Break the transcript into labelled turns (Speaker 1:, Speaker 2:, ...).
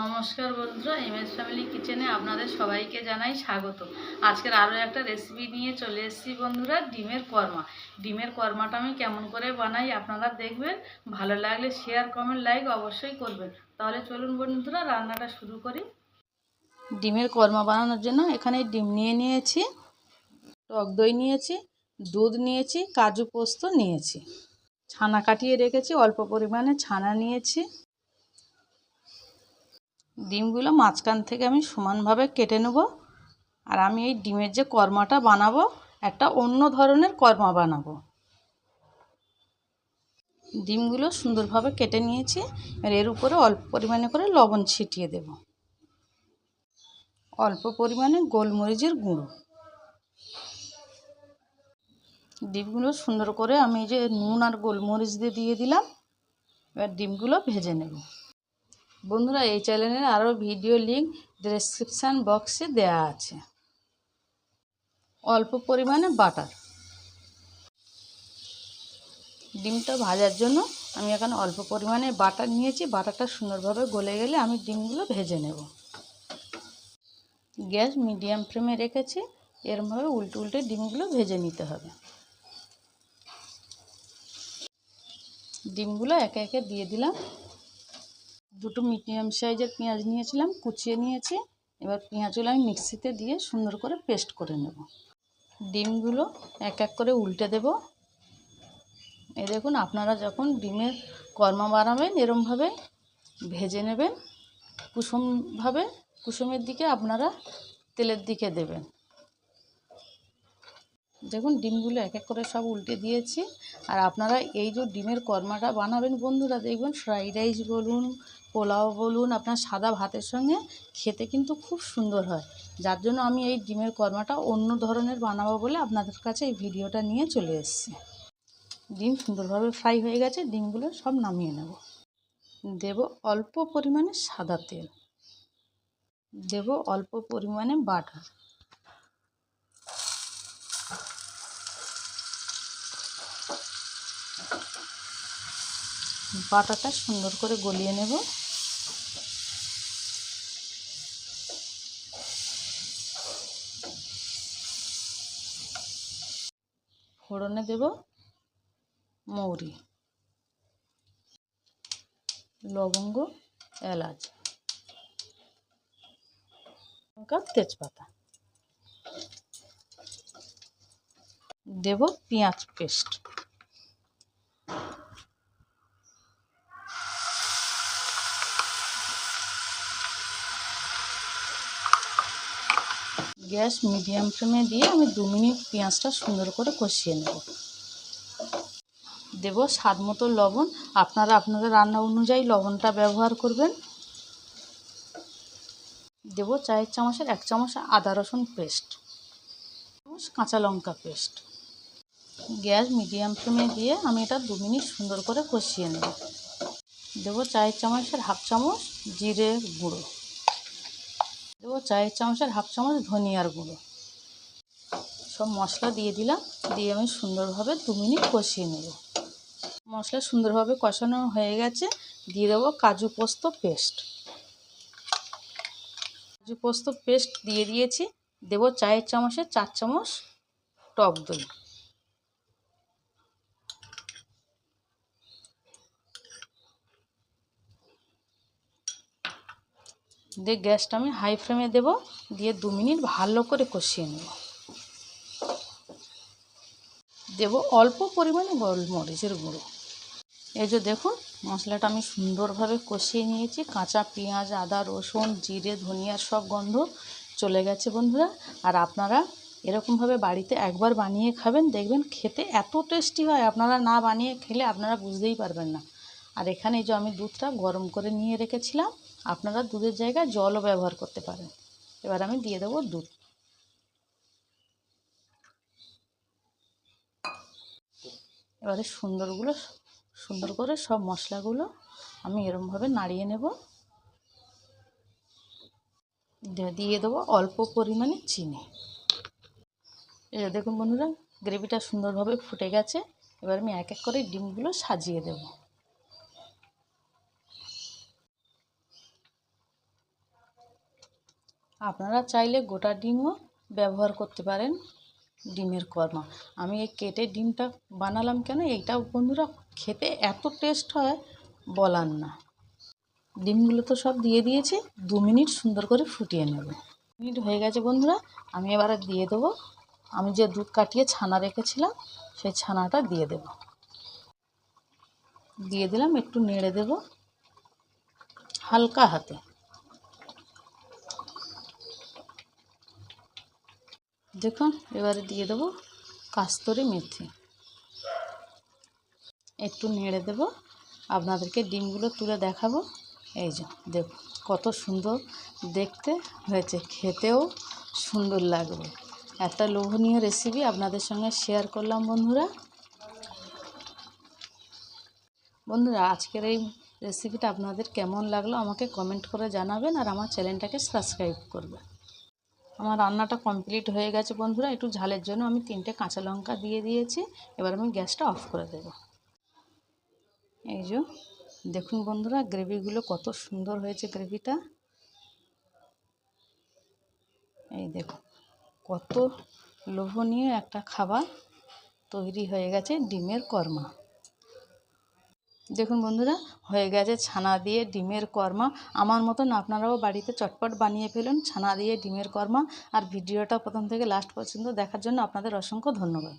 Speaker 1: নমস্কার বন্ধুরা M S family কিচেনে আপনাদের সবাইকে জানাই স্বাগত। আজকের আরও একটা রেসিপি নিয়ে চলে এসেছি বন্ধুরা, ডিমের কর্মা। ডিমের কর্মাটা আমি কেমন করে বানাই আপনারা দেখবেন, ভালো লাগলে শেয়ার কমেন্ট লাইক অবশ্যই করবেন। তাহলে চলুন বন্ধুরা, রান্নাটা শুরু করি। ডিমের কর্মা বানানোর জন্য এখানে ডিম নিয়ে নিয়েছি, টক দই নিয়েছি, দুধ নিয়েছি, কাজু পোস্ত নিয়েছি। ছানা কাটিয়ে রেখেছি, অল্প পরিমাণে ছানা নিয়েছি। ডিমগুলো মাঝখান থেকে আমি সমানভাবে কেটে নেব। আর আমি এই ডিমের যে কর্মাটা বানাবো, একটা অন্য ধরনের কর্মা বানাবো। ডিমগুলো সুন্দরভাবে কেটে নিয়েছি। আর এর উপরে অল্প পরিমাণে করে লবণ ছিটিয়ে দেব। অল্প পরিমাণে গোলমরিচের গুঁড়ো। ডিমগুলো সুন্দর করে আমি যে নুন আর গোলমরিচ দিয়ে দিয়ে দিলাম। এবার ডিমগুলো ভেজে নেব। বন্ধুরা, এই চ্যানেলের আরও ভিডিও লিঙ্ক ডেসক্রিপশান বক্সে দেয়া আছে। অল্প পরিমাণে বাটার। ডিমটা ভাজার জন্য আমি এখানে অল্প পরিমাণে বাটার নিয়েছি। বাটারটা সুন্দরভাবে গলে গেলে আমি ডিমগুলো ভেজে নেব। গ্যাস মিডিয়াম ফ্লেমে রেখেছি। এরমভাবে উল্টে উল্টে ডিমগুলো ভেজে নিতে হবে। ডিমগুলো একে একে দিয়ে দিলাম। দুটো মিডিয়াম সাইজের পেঁয়াজ নিয়েছিলাম, কুচিয়ে নিয়েছি। এবার পেঁয়াজগুলো আমি মিক্সিতে দিয়ে সুন্দর করে পেস্ট করে নেব। ডিমগুলো এক এক করে উল্টে দেব। এ দেখুন, আপনারা যখন ডিমের কর্মা বানাবেন, এরমভাবে ভেজে নেবেন। কুসুমভাবে, কুসুমের দিকে আপনারা তেলের দিকে দেবেন। দেখুন, ডিমগুলো এক এক করে সব উল্টে দিয়েছি। আর আপনারা এই যে ডিমের কর্মাটা বানাবেন, বন্ধুরা দেখবেন, ফ্রাইড রাইস বলুন পোলাও বলুন, আপনার সাদা ভাতের সঙ্গে খেতে কিন্তু খুব সুন্দর হয়। যার জন্য আমি এই ডিমের কর্মাটা অন্য ধরনের বানাবো বলে আপনাদের কাছে এই ভিডিওটা নিয়ে চলে এসেছি। ডিম সুন্দরভাবে ফ্রাই হয়ে গেছে, ডিমগুলো সব নামিয়ে নেব। দেব অল্প পরিমাণে সাদা তেল। দেব অল্প পরিমাণে বাটার। বাটাটা সুন্দর করে গলিয়ে নেব। ফোড়নে দেব মৌরি, লবঙ্গ, এলাচ, লঙ্কা, তেজপাতা। দেব পেঁয়াজ পেস্ট। গ্যাস মিডিয়াম ফ্লেমে দিয়ে আমি দু মিনিট পেঁয়াজটা সুন্দর করে কষিয়ে নেব। দেব স্বাদ মতো লবণ। আপনারা আপনাদের রান্না অনুযায়ী লবণটা ব্যবহার করবেন। দেব চায়ের চামচের এক চামচ আদা রসুন পেস্ট চামচ কাঁচা লঙ্কা পেস্ট। গ্যাস মিডিয়াম ফ্লেমে দিয়ে আমি এটা দু মিনিট সুন্দর করে কষিয়ে নেব। দেবো চায়ের চামচের হাফ চামচ জিরে গুঁড়ো। দেবো চায়ের চামচের হাফ চামচ ধনিয়ার গুঁড়ো। সব মশলা দিয়ে দিলাম, দিয়ে আমি সুন্দরভাবে দু মিনিট কষিয়ে নেব। মশলা সুন্দরভাবে কষানো হয়ে গেছে, দিয়ে দেবো কাজু পোস্ত পেস্ট। কাজু পোস্ত পেস্ট দিয়ে দিয়েছি, দেবো চায়ের চামচের চার চামচ টক দই। দিয়ে গ্যাসটা আমি হাই ফ্লেমে দেব, দিয়ে দু মিনিট ভালো করে কষিয়ে নেব। দেব অল্প পরিমাণে গোলমরিচের গুঁড়ো। এই যে দেখুন, মশলাটা আমি সুন্দরভাবে কষিয়ে নিয়েছি। কাঁচা পেঁয়াজ, আদা, রসুন, জিরে ধনিয়ার সব গন্ধ চলে গেছে বন্ধুরা। আর আপনারা এরকমভাবে বাড়িতে একবার বানিয়ে খাবেন, দেখবেন খেতে এত টেস্টি হয়। আপনারা না বানিয়ে খেলে আপনারা বুঝতেই পারবেন না। আর এখানে যে আমি দুধটা গরম করে নিয়ে রেখেছিলাম, আপনারা দুধের জায়গায় জলও ব্যবহার করতে পারেন। এবার আমি দিয়ে দেবো দুধ। এবারে সুন্দরগুলো, সুন্দর করে সব মশলাগুলো আমি এরমভাবে নাড়িয়ে নেব। দিয়ে দেবো অল্প পরিমাণে চিনি। যে দেখুন বন্ধুরা, গ্রেভিটা সুন্দরভাবে ফুটে গেছে। এবার আমি এক এক করে ডিমগুলো সাজিয়ে দেবো। আপনারা চাইলে গোটা ডিমও ব্যবহার করতে পারেন ডিমের কর্মা। আমি এই কেটে ডিমটা বানালাম কেন? এইটা বন্ধুরা খেতে এত টেস্ট হয়, বলার না। ডিমগুলো তো সব দিয়ে দিয়েছি, দু মিনিট সুন্দর করে ফুটিয়ে নেব। মিনিট হয়ে গেছে বন্ধুরা, আমি এবারে দিয়ে দেবো। আমি যে দুধ কাটিয়ে ছানা রেখেছিলাম, সেই ছানাটা দিয়ে দেব। দিয়ে দিলাম, একটু নেড়ে দেব হালকা হাতে। দেখুন, এবারে দিয়ে দেবো কাস্তরি মেথি। একটু নেড়ে দেব। আপনাদেরকে ডিমগুলো তুলে দেখাবো। এই যে, দেখুন, কত সুন্দর দেখতে হয়েছে। খেতেও সুন্দর লাগবে। একটা লোভনীয় রেসিপি আপনাদের সঙ্গে শেয়ার করলাম, বন্ধুরা। বন্ধুরা, আজকের এই রেসিপিটা আপনাদের কেমন লাগল আমাকে কমেন্ট করে জানাবেন আর আমার চ্যানেলটাকে সাবস্ক্রাইব করবেন। আমার রান্নাটা কমপ্লিট হয়ে গেছে বন্ধুরা, একটু ঝালের জন্য আমি তিনটে কাঁচা লঙ্কা দিয়ে দিয়েছি। এবার আমি গ্যাসটা অফ করে দেব। এই যে, দেখুন বন্ধুরা, গ্রেভিগুলো কত সুন্দর হয়েছে গ্রেভিটা। এই দেখুন, কত লোভনীয় একটা খাবার তৈরি হয়ে গেছে ডিমের কর্মা। দেখুন বন্ধুরা, হয়ে গেছে ছানা দিয়ে ডিমের কর্মা। আমার মতন আপনারাও বাড়িতে চটপট বানিয়ে ফেলুন ছানা দিয়ে ডিমের কর্মা। আর ভিডিওটা প্রথম থেকে লাস্ট পর্যন্ত দেখার জন্য আপনাদের অসংখ্য ধন্যবাদ।